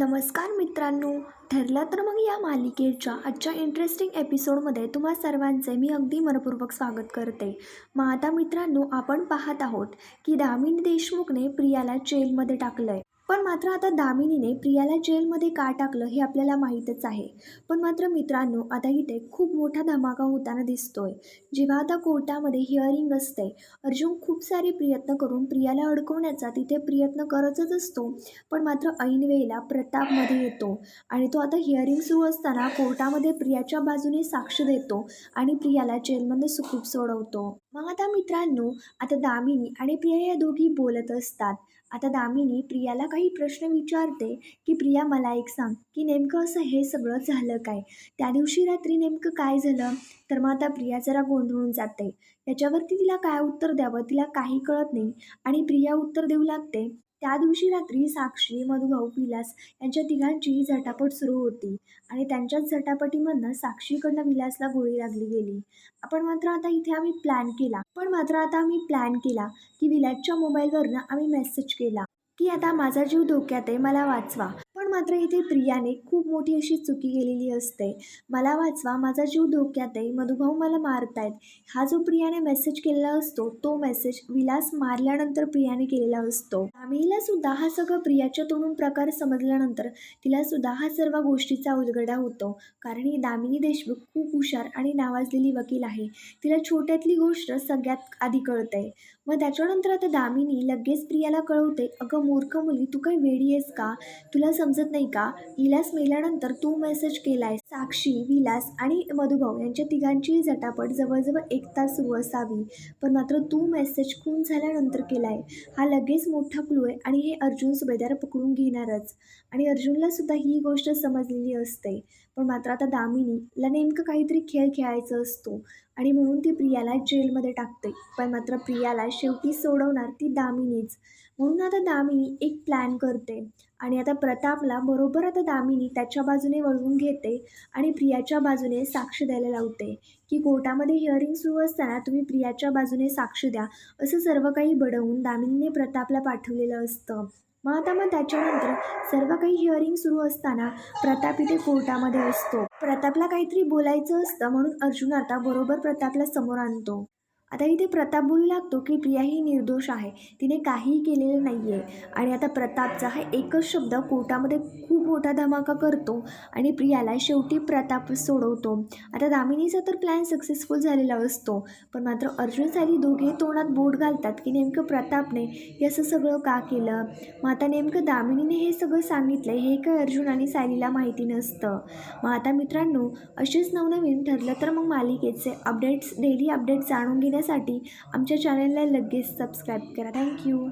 नमस्कार मित्रांनो. ठरलं तर मग या मालिकेच्या आजच्या इंटरेस्टिंग एपिसोडमध्ये तुम्हा सर्वांचे मी अगदी मनपूर्वक स्वागत करते. मग आता मित्रांनो आपण पाहत आहोत की दामिनी देशमुखने प्रियाला जेलमध्ये टाकलं आहे पण मात्र आता दामिनीने प्रियाला जेलमध्ये का टाकलं हे आपल्याला माहीतच आहे. पण मात्र मित्रांनो आता इथे खूप मोठा धमाका होताना दिसतोय. जेव्हा आता कोर्टामध्ये हिअरिंग असते अर्जुन खूप सारे प्रयत्न करून प्रियाला अडकवण्याचा तिथे प्रयत्न करतच असतो. पण मात्र ऐन वेळेला प्रतापमध्ये येतो आणि तो आता हिअरिंग सुरू असताना कोर्टामध्ये प्रियाच्या बाजूने साक्ष देतो आणि प्रियाला जेलमध्ये सुखूप सोडवतो. मग आता मित्रांनो आता दामिनी आणि प्रिया या दोघी बोलत असतात. आता दामिनी प्रियाला काही प्रश्न विचारते की प्रिया मला एक सांग की नेमकं असं हे सगळं झालं काय? त्या दिवशी रात्री नेमकं काय झालं? तर मग आता प्रिया जरा गोंधळून जाते. याच्यावरती तिला काय उत्तर द्यावं तिला काही कळत नाही. आणि प्रिया उत्तर देऊ लागते त्या दिवशी रात्री साक्षी मधुभाऊ विलास यांच्या तिघांची झटापट सुरू होती. आणि त्यांच्याच झटापटीमधनं साक्षीकडनं विलासला गोळी लागली गेली. आपण मात्र आता इथे आम्ही प्लॅन केला. पण मात्र आता आम्ही प्लॅन केला की विलासच्या मोबाईलवरनं आम्ही मेसेज केला. की आता माझा जीव धोक्यात आहे मला वाचवा. पण मात्र इथे प्रियाने खूप मोठी अशी चुकी केलेली असते. मला वाचवा माझा जीव धोक्यात आहे मधुभाऊ मला मारतायत. हा जो प्रियाने मेसेज केलेला असतो तो मेसेज विलास मारल्यानंतर प्रियाने केलेला असतो. आम्हीला सुद्धा हा सगळं प्रियाच्या तोंडून प्रकार समजल्यानंतर तिला सुद्धा हा सर्व गोष्टीचा उलगडा होतो. कारण ही दामिनी देशमुख खूप हुशार आणि नावाजलेली वकील आहे. तिला छोट्यातली गोष्ट सगळ्यात आधी कळते मग त्याच्यानंतर आता दामिनी लगेच प्रियाला कळवते अगं मूर्ख मुली तू काही वेडी आहेस का? तुला समजत नाही का? विलास मेल्यानंतर तू मेसेज केलाय साक्षी विलास आणि मधुभाऊ यांच्या तिघांची झटापट जवळजवळ एक तास सुरू असावी. पण मात्र तू मेसेज खून झाल्यानंतर केलाय. हा लगेच मोठा क्लू आहे आणि हे अर्जुन सुभेदार पकडून घेणारच. आणि अर्जुनला सुद्धा ही गोष्ट समजलेली असते. पण मात्र आता दामिनीला नेमकं काहीतरी खेळ खेळायचा असतो. आणि म्हणून ती प्रियाला जेलमध्ये टाकते पण मात्र प्रियाला शेवटी सोडवणार ती दामिनीच. म्हणून आता दामिनी एक प्लॅन करते. आणि आता प्रतापला बरोबर आता दामिनी त्याच्या बाजूने वळवून घेते आणि प्रियाच्या बाजूने साक्ष द्यायला लावते. की कोर्टामध्ये हिअरिंग सुरू असताना तुम्ही प्रियाच्या बाजूने साक्ष द्या. असं सर्व काही बडवून दामिनीने प्रतापला पाठवलेलं असतं. मग आता मग त्याच्यानंतर सर्व काही हिअरिंग सुरू असताना प्रताप इथे कोर्टामध्ये असतो. प्रतापला काहीतरी बोलायचं असतं म्हणून अर्जुन आता बरोबर प्रतापला समोर आणतो. आता इथे प्रताप बोलू लागतो की प्रिया ही निर्दोष आहे. तिने काहीही केलेलं नाही आहे आणि आता प्रतापचा हा एकच शब्द कोर्टामध्ये खूप मोठा धमाका करतो आणि प्रियाला शेवटी प्रताप सोडवतो. आता दामिनीचा तर प्लॅन सक्सेसफुल झालेला असतो. पण मात्र अर्जुन साली दोघे तोंडात बोट घालतात की नेमकं प्रतापने हे असं सगळं का केलं? मग आता नेमकं दामिनीने हे सगळं सांगितलं हे काय अर्जुन आणि सायलीला माहिती नसतं? मग आता मित्रांनो असेच नवनवीन ठरलं तर मग मालिकेचे अपडेट्स डेली अपडेट्स जाणून घेण्यासाठी आमच्या चॅनलला लगेच सबस्क्राईब करा. थँक्यू